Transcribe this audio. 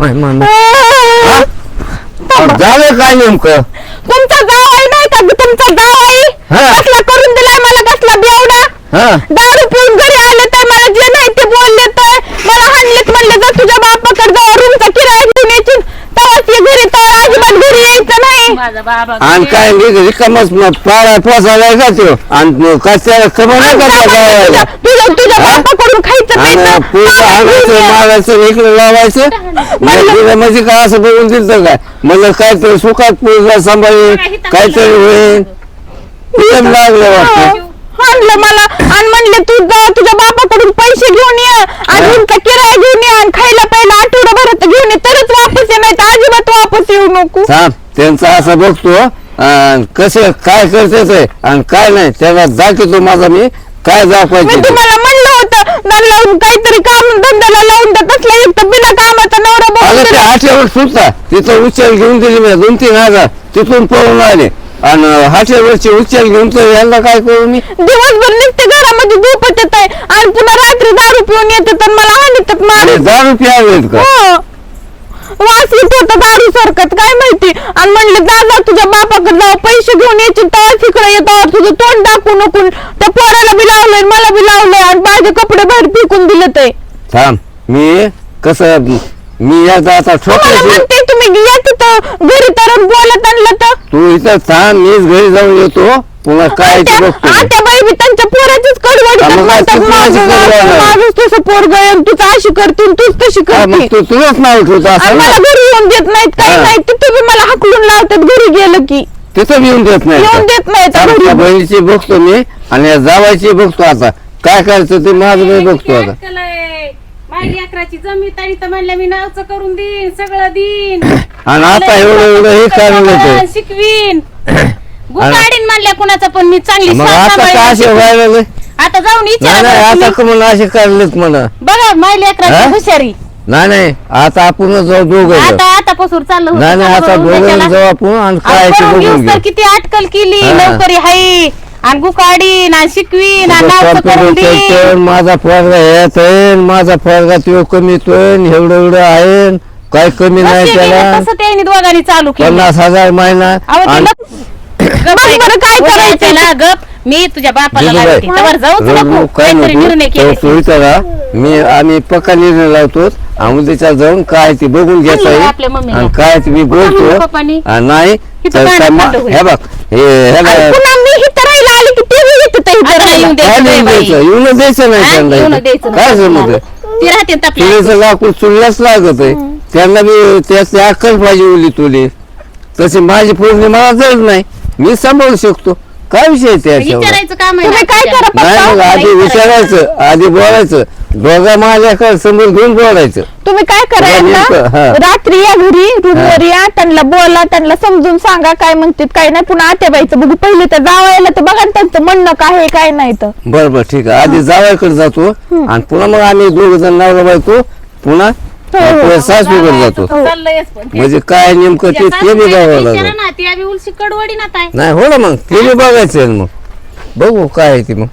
मान झालं काय नेमकं? तुमचा जावाई नाही का? तुमचा जावाई हा. कसला करून दिलाय मला कसला बेवडा? हा. दारू पिऊन घरी आले तर मला जे नाही ते बोलले तर मला हाणलेत म्हणले जर तुझ्या बापाकडे जाऊ रूमचा किराया घेऊन येशील तेव्हाच ये घरी तर अजिबात घरी यायचं नाही. माझा बाबा आणि काय रिकामच पाळा पोसायला का तो आणि कशाला खबर नाही करता तुझ्या गावाला तुझ्या तुझ्या हा? खायचं प्यायचं, आणायचं. मारायचं इकडे लावायचं. म्हणजे म्हणजे काय असं बघून दिलं काय? मला काहीतरी सुखात पुढचा सांभाळेल काहीतरी होईल. प्रेम लागलं वाटतं. आणलं मला. आणि म्हणले तू जा तुझ्या बापाकडून पैसे घेऊन ये. आणि हा. रूमचा किराया घेऊन ये आणि खायला प्यायला आठवडाभरात घेऊन ये. तरच वापस ये नाही तर अजिबात वापस येऊ नको. थांब त्यांचं असं बघतो अन् कसं काय करते ते आणि काय नाही त्याला दाखवतो माझा मी. काय मी दाखवायचे ते. तुम्हाला होतं त्यांना काहीतरी काम धंद्याला लावून देत असला एक तर बिना कामाचा नवरा अगं ते दिला. हाट्यावर सुटता तिथं उचल घेऊन दिली मी दोन तीन हजार तिथून पळून आले. आणि हाट्यावरची उचल घेऊन तर यांना काय करू मी? दिवसभर निघते घरामध्ये झोपत येत आहे. आणि पुन्हा रात्री दारू पिऊन येते तर मला हानितात अरे मारे दारू प्यावेत का? हो. वास येत होता दारू सारखत काय माहिती? आणि म्हणलं जा जा तुझ्या बापाकडे जाऊ पैसे घेऊन यायचे तेव्हा इकडे येतो तुझं तोंड टाकू नको त्या पोराला बी लावलंय मला बी लावलंय. आणि माझे कपडे बाहेर फेकून दिले ते थांब मी कसं मी याचा आता म्हणते तुम्ही या तिथं घरी तर बोलत आणलं तर. तू इथं थांब मीच घरी जाऊन येतो. पुन्हा काय ते बघतो मी. आता बाई त्यांच्या पोराचीच कडवड हा, मग काय तू कोणाची कडवड आहे? माझं तसं पोरग अशी करतील तूच तशी हा, मग करतील तू तुलाच नाव ठेवतो आणि असं मला ना घरी येऊन देत नाहीत काही हा. नाही तिथे बी मला हाकलून लावतात घरी गेलं की. तिथं येऊन देत नाही येऊन? देत घरी त्या बहिणीची बघतो मी आणि या जावायची बघतो आता. काय करायचं ते माझं मी बघतो आता. माझी अकराची जमीन आणि तर म्हणल्या मी नावचं करून देईन सगळं देईन आणि आता एवढं एवढं हे कारण शिकवीन गुकाडीन म्हणल्या कुणाचं पण मी चांगली मग साथ आता सांभाळीन, काय असे. व्हायला लागले? आता जाऊन नाही विचारा नाही बरं आता तुम्ही. कमून असे काढलेत म्हणा बघा माझी हा? अकराची हुशारी नाही नाही आता आपण जाऊ दोघं आता आता पासून चाललं होतं. नाही नाही आता बरोबर दोघं त्याला. जाऊ आपण आणि काय आणि ते करून बघून घेऊस घेऊ तर किती अटकल केली हा. लवकरी हाई आणि नावचं करून देईन. तर माझा पोरगा येत आहे माझा पोरगा तो कमी तो एवढं एवढं आहे काय कमी नाही त्याला. त्यांनी दोघांनी चालू केलं. पन्नास हजार महिना अहो, ते आणि लग- गप बघ बरं काय उद्या करायचं? त्याला गप. मी तुझ्या बापाला जिजूबाई, लावते. त्यावर जाऊच रडू नको. काय काहीतरी निर्णय नको केले तो सोयीचा का मी आम्ही पक्का निर्णय लावतो. उद्याच्या जाऊन काय ते बघून घ्यायचं आहे आपल्या मम्मीला. आणि काय ते मी बोलतो. म्हणलं पप्पानी. आणि नाही इथं तर काय काय मा- नका होईल. हे बघ हे पुन्हा मी आले की ते बी येतं इथं आता राहायला. येऊन द्यायचं नाही बाई. येऊन द्यायचं नाही? त्यांना येऊन इथं. द्यायचं काय नाही. समज ती राहते तपल्या चुलीचं लाकूड चुलीलाच लागत आहे त्यांना बी त्याची अक्कल पाहिजे उली तुली तशी माझी पूर्ण मला जड नाही मी सांभाळू शकतो काय विषय आहे त्याच्यावर? विचारायचं काम आहे तुम्ही काय. करा नाही मग पप्पा? आधी विचारायचं आधी बोलायचं. दोघा माझ्याकडे समोर घेऊन बोलायचं. तुम्ही काय हा. करा रात्री या घरी रूमवर या त्यांना बोला त्यांना समजून सांगा काय म्हणतात काय नाही. पुन्हा आत्याबाईचं बघू. पहिले तर जावायला तर बघा ना त्यांचं म्हणणं काय आहे काय नाही तर. बरं बरं ठीक आहे. आधी जावायकडे जातो आणि पुन्हा मग आम्ही दोघ जण नवरा बायको पुन्हा हो. पुढे सासूकडे जातो. चाललंयच पण. ते. म्हणजे काय नेमकं ते ते बी बघावं लागेल. ना ती आम्ही उलशी कडवडी ना ताय नाही हो ना मग. ते बी बघायचं आहे मग. बघू काय आहे ते मग.